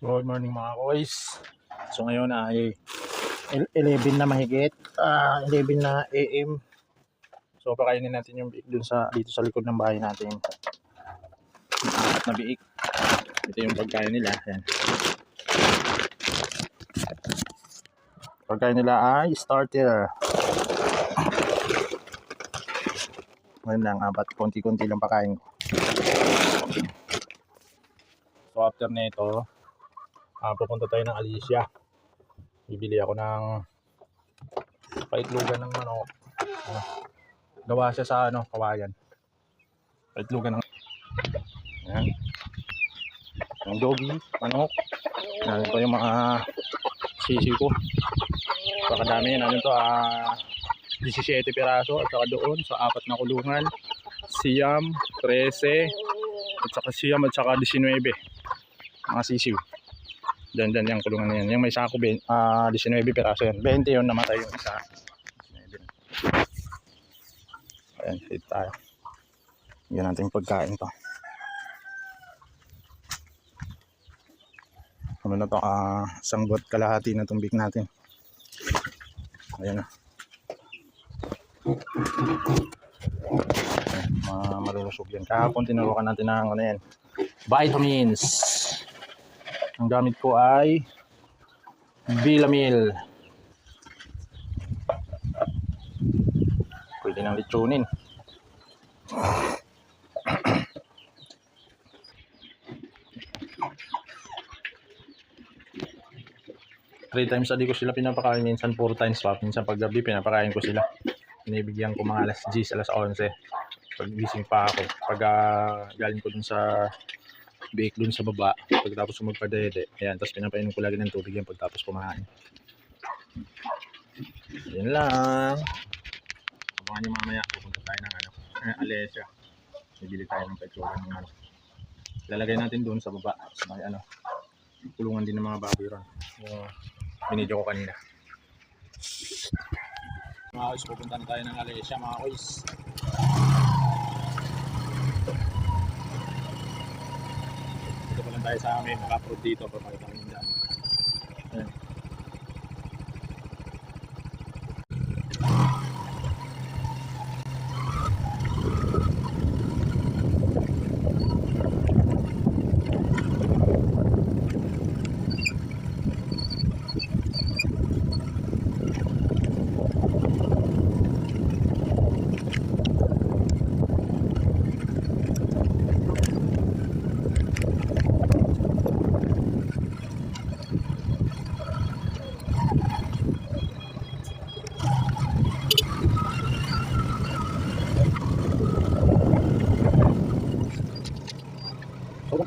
Good morning mga boys. So ngayon ay el- 11 na mahigit. Ah, 11 na AM. So pakainin natin yung biik dun sa dito sa likod ng bahay natin. Apat na biik. Ito yung pagkain nila. Ayan. Pagkain nila ay starter. Ngayon lang, apat. Konti-konti lang pakain ko. So after na Ah, pupunta tayo ng Alicia. Bibili ako ng paitlugan ng manok. Ano, gawa siya sa ano, kawayan. Paitlugan ng Ayan. Yung doggy, manok. Yan ito yung mga sisi ko. Pakadami yan. Ano to, ah, 17 piraso at saka doon sa apat na kulungan. Siam, 13, at saka Siam at saka 19. Mga sisiw. Diyan, diyan, yung kulungan na yan. Yung may sako, ben, ah 19 piraso yan. 20 yun, namatay yung isa. 19. Ayan, hit tayo. Yan natin pagkain to. Ano na to, ah, isang buwat kalahati na tumbik natin. Ayan na. Ayan, mga malulusog yan. Kahapon tinurukan natin ng ano yan. Vitamins. Ang gamit ko ay Bilamil. Pwede nang litsunin. Three times a day ko sila pinapakain. Minsan four times pa. Minsan pag gabi pinapakain ko sila. Binibigyan ko mga alas 10, alas 11. Pag pa ako. Pag ah, galing ko dun sa bake dun sa baba pagkatapos ko magpadede. Ayan, tapos pinapainom ko lagi ng tubig yan pagtapos kumain. Yan lang. Abangan nyo mamaya, pupunta tayo ng ano, eh, Alessia. Bibili tayo ng petroleum ng ano. Lalagay natin doon sa baba, sa may ano, kulungan din ng mga baboy ron. Yung binidyo ko kanina. Mga boys, pupunta na tayo ng Alessia mga boys. Dito pa lang tayo sa amin, naka-upload dito, papakita ko yung.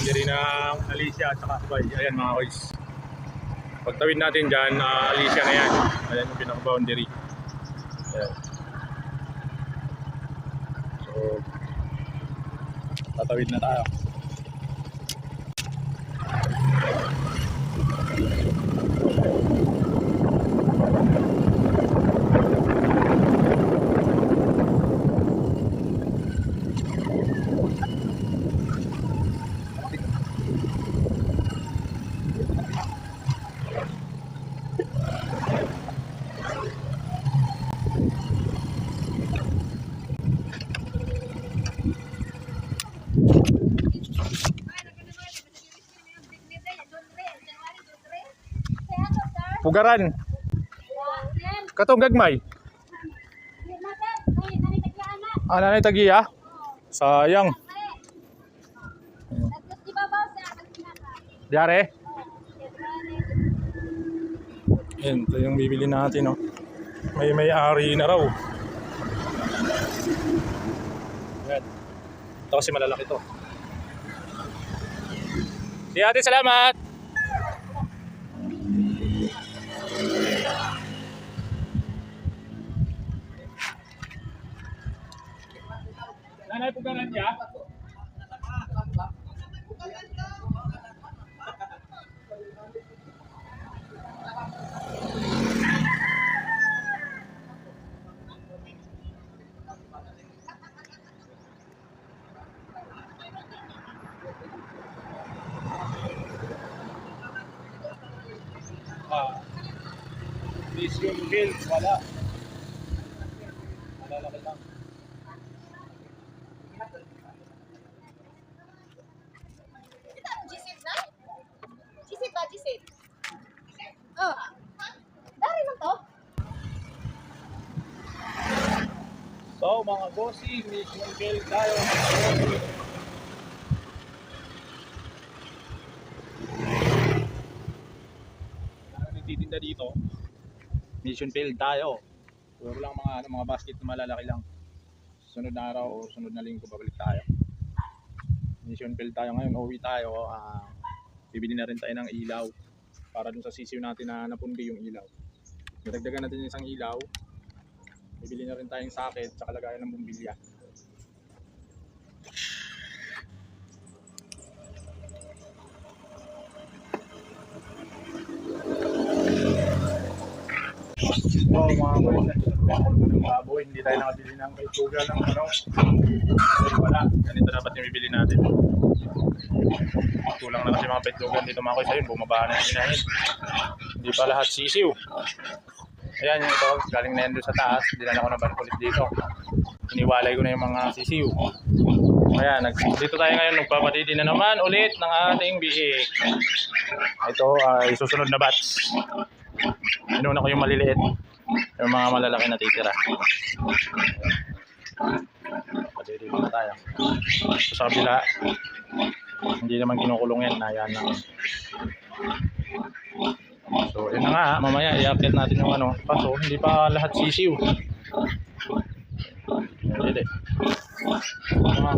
boundary ng Alicia at saka Bay. Ayan mga koys. Pagtawid natin dyan, ah, Alicia na yan. Ayan yung pinaka-boundary. Ayan. So, tatawid na tayo. Pugaran. Katong gagmay. Ah, nanay tagiya? Sayang. Diare? Yan, ito yung bibili natin, no? May may-ari na raw. Yan. Ito kasi malalaki to. Si ate, salamat! Yung bill, wala. Malalaki lang. Gisit na? Gisit ba? Dari lang to? So mga bossing, mission bill tayo. Nagtitinda dito? Mission field tayo. Puro lang mga ano, mga basket na malalaki lang. Sunod na araw o sunod na linggo babalik tayo. Mission field tayo ngayon, uwi tayo. ah bibili na rin tayo ng ilaw para dun sa sisiw natin na napundi yung ilaw. Nadagdagan natin yung isang ilaw. Bibili na rin tayong socket sa lagayan ng bumbilya. So mga boys, ng baboy, hindi tayo nakabili ng kaituga ng ano. Kasi wala, ganito dapat yung bibili natin. Kulang na kasi mga petlugan dito mga koy ayun, bumaba na yung inahin. Hindi pa lahat sisiw. Ayan yung ito, galing na yan doon sa taas, dinala ko na ban ulit dito. Iniwalay ko na yung mga sisiw. Ayan, dito tayo ngayon, nagpapadidi na naman ulit ng ating biik. Ito ay susunod na batch. Inuna ko yung maliliit. Yung mga malalaki na titira. Padidi na tayo. Sa kabila, hindi naman kinukulong yan, nayaan lang. So, yun na nga, mamaya i-update natin yung ano. Kaso, hindi pa lahat sisiw. Hindi. Mga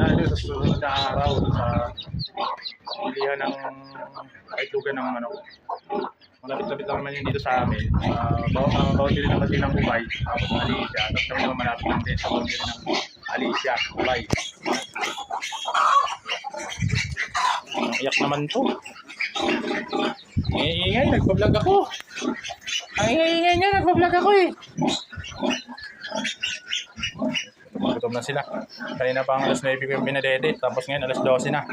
tayo sa susunod na araw sa pilihan ng kaitlugan ng ano. Malapit-lapit lang naman yun dito sa amin. Uh, bawat din ng kasi ng Ubay, tapos Alicia. Tapos kami naman malapit lang din sa din ng Alicia, Ubay. Ang iyak naman to. Ingay, nagpa-vlog ako. Ang ingay niya, nagpa-vlog ako eh. Gutom na sila. Kanina pa ang alas 9 ko yung pinadede, tapos ngayon alas 12 na.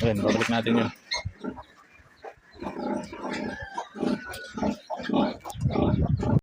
Ayun, babalik natin yun.